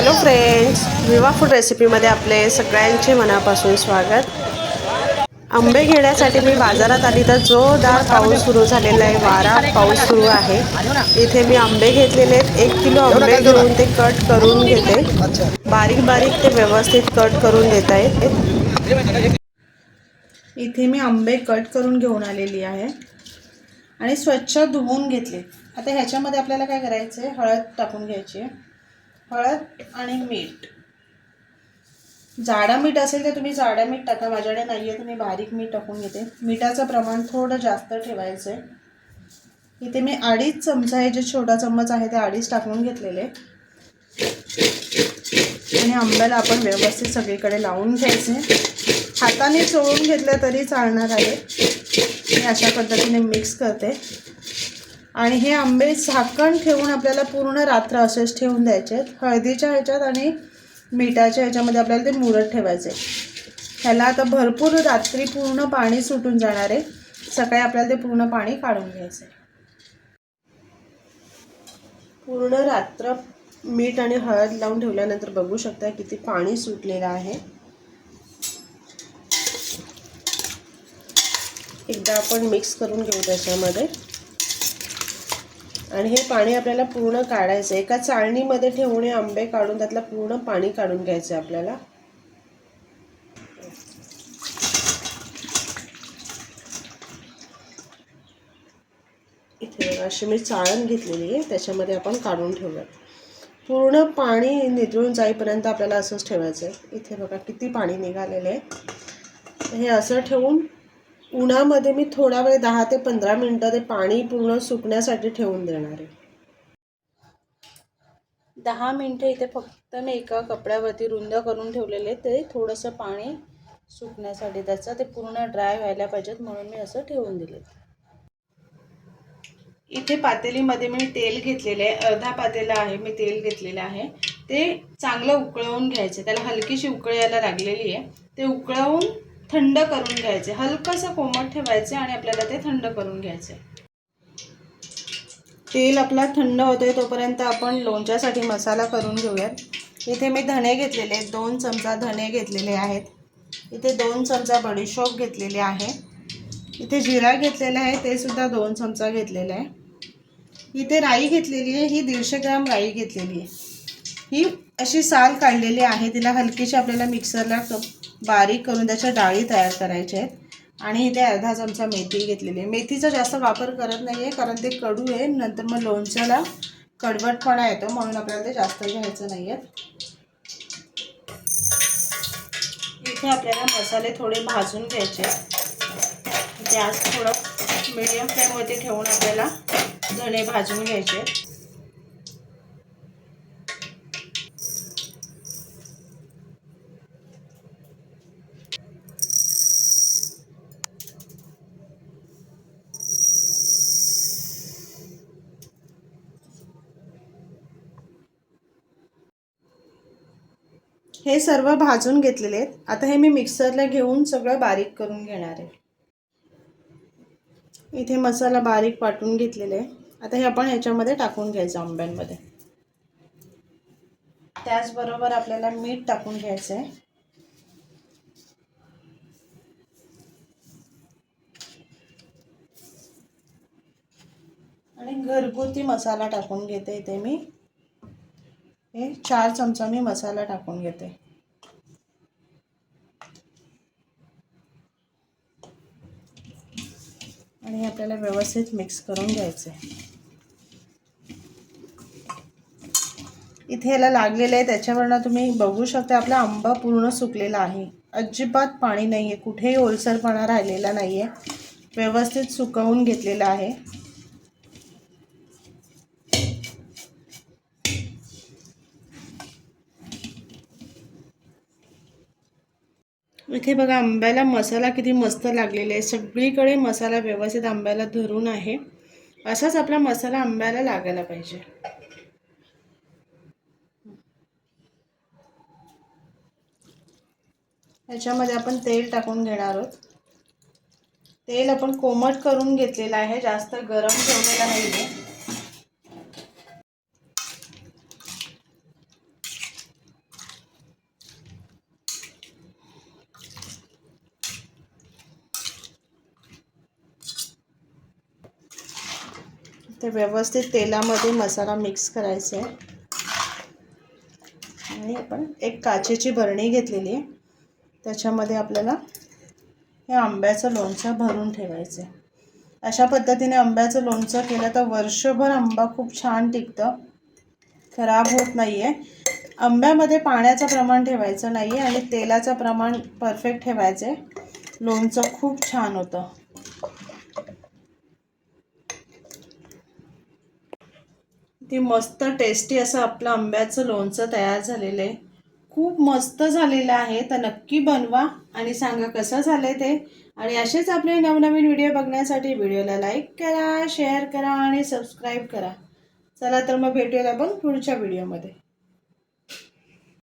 Hello friends विवा food रेसिपीमध्ये आपले सगळ्यांचे मनापासून स्वागत. आंबे घेण्यासाठी मी बाजारात आली तर जोरदार पाऊस सुरू झालेला आहे वारा पाऊस सुरू आहे. इथे मी आंबे घेतलेले आहेत एक किलो आंबे घेऊन ते कट करून घेते. बारीक बारीक ते व्यवस्थित कट करून देत आहेत इथे मी आंबे कट करून घेऊन आलेली आहे आणि स्वच्छ धुवून घेतले. आता ह्याच्यामध्ये आपल्याला काय करायचं आहे हळद टाकून घ्यायची आहे. हळद आणि मीठ. जाडं मीठ असेल तर तुम्ही जाडं मीठ टाका. माझ्याकडे नाही आहे तर मी बारीक मीठ टाकून घेते. मिठाचं प्रमाण थोडं जास्त ठेवायचं आहे इथे मी अडीच चमचा हे जे छोटा चम्मच आहे ते अडीच टाकून घेतलेले. आणि आंब्याला आपण व्यवस्थित सगळीकडे लावून घ्यायचे. हाताने चोळून घेतलं तरी चालणार आहे. मी अशा पद्धतीने मिक्स करते. आणि हे आंबे झाकण ठेवून आपल्याला पूर्ण रात्र असेच ठेवून द्यायचे आहेत. हळदीच्या ह्याच्यात आणि मिठाच्या ह्याच्यामध्ये आपल्याला ते मुरत ठेवायचे ह्याला आता भरपूर रात्री पूर्ण पाणी सुटून जाणार आहे. सकाळी आपल्याला ते पूर्ण पाणी काढून घ्यायचं आहे. पूर्ण रात्र मीठ आणि हळद लावून ठेवल्यानंतर बघू शकता किती पाणी सुटलेलं आहे. एकदा आपण मिक्स करून घेऊ त्याच्यामध्ये. आणि हे पाणी आपल्याला पूर्ण काढायचं एका चाळणीमध्ये ठेवून आंबे काढून त्यातलं पूर्ण पाणी काढून घ्यायचं आहे आपल्याला. इथे बघा अशी मी चाळण घेतलेली आहे. त्याच्यामध्ये आपण काढून ठेवूयात. पूर्ण पाणी नितळून जाईपर्यंत आपल्याला असंच ठेवायचं आहे. इथे बघा किती पाणी निघालेलं आहे. हे असं ठेवून उन्हामध्ये मी थोडा वेळ दहा ते पंधरा मिनटं ते पाणी पूर्ण सुकण्यासाठी ठेवून देणार आहे. दहा मिनटं इथे फक्त मी एका कपड्यावरती रुंद करून ठेवलेले ते थोडंसं पाणी सुकण्यासाठी. त्याचं ते पूर्ण ड्राय व्हायला पाहिजेत म्हणून मी असं ठेवून दिले इथे पातेलीमध्ये मी तेल घेतलेले आहे. अर्धा पातेला आहे मी तेल घेतलेलं आहे. ते चांगलं उकळवून घ्यायचे त्याला हलकीशी उकळ यायला लागलेली आहे. ते उकळवून थंड करून घ्यायचे. हलकंसं कोमट ठेवायचे आणि आपल्याला ते थंड करून घ्यायचे. तेल आपला थंड होतोय तोपर्यंत आपण लोणच्यासाठी मसाला करून घेऊयात. इथे मी धणे घेतलेले आहेत. दोन चमचा धणे घेतलेले आहेत. इथे दोन चमचा बडीशोप घेतलेले आहे. इथे जिरा घेतलेला आहे. ते सुद्धा दोन चमचा घेतलेला आहे. इथे राई घेतलेली आहे. ही दीडशे ग्राम राई घेतलेली आहे. ही अशी साल काढलेली आहे. तिला हलकीशी आपल्याला मिक्सरला बारीक करून त्याच्या डाळी तयार करायच्या आहेत. आणि इथे अर्धा चमचा मेथी घेतलेली आहे. मेथीचा जास्त वापर करत नाही आहे कारण ते कडू आहे. नंतर मग लोणच्याला कडवटपणा येतो म्हणून आपल्याला ते जास्त घ्यायचं नाही आहेत इथे आपल्याला मसाले थोडे भाजून घ्यायचे गॅस थोडं मिडियम फ्लेमवरती ठेवून आपल्याला धणे भाजून घ्यायचे आहेत. हे सर्व भाजून घेतलेले आहेत. आता हे मी मिक्सरला घेऊन सगळं बारीक करून घेणार आहे. इथे मसाला बारीक वाटून घेतलेले आहे. आता हे आपण ह्याच्यामध्ये टाकून घ्यायचं आंब्यांमध्ये. त्याचबरोबर आपल्याला मीठ टाकून घ्यायचं आहे. आणि घरगुती मसाला टाकून घेते इथे मी. हे चार चमचा मी मसाला टाकून घेते. आणि आपल्याला व्यवस्थित मिक्स करून घ्यायचं. आहे इथे याला लागलेलं आहे त्याच्यावरनं तुम्ही बघू शकता आपला आंबा पूर्ण सुकलेला आहे. अजिबात पाणी नाही आहे कुठेही ओलसरपणा राहिलेला नाही आहे व्यवस्थित सुकवून घेतलेला आहे. इथे बघा आंब्याला मसाला किती मस्त लागलेला आहे सगळीकडे मसाला व्यवस्थित आंब्याला धरून आहे. असाच आपला मसाला आंब्याला लागायला पाहिजे. याच्यामध्ये आपण तेल टाकून घेणार आहोत. तेल आपण कोमट करून घेतलेलं आहे. जास्त गरम ठेवलेलं नाही ते व्यवस्थित तेलामध्ये मसाला मिक्स करायचा आहे. आणि आपण एक काचेची बरणी घेतलेली आहे. त्याच्यामध्ये आपल्याला हे आंब्याचं लोणचं भरून ठेवायचं आहे. अशा पद्धतीने आंब्याचं लोणचं केलं तर वर्षभर आंबा खूप छान टिकतं. खराब होत नाही आहे आंब्यामध्ये पाण्याचं प्रमाण ठेवायचं नाही आहे आणि तेलाचं प्रमाण परफेक्ट ठेवायचं आहे. लोणचं खूप छान होतं. ती मस्त टेस्टी असं आपलं आंब्याचं लोणचं तयार झालेलं आहे. खूप मस्त झालेलं आहे. तर नक्की बनवा आणि सांगा कसं झालं आहे ते. आणि असेच आपले नवनवीन व्हिडिओ बघण्यासाठी व्हिडिओला लाईक करा शेअर करा आणि सबस्क्राईब करा. चला तर मग भेटूया आपण पुढच्या व्हिडिओमध्ये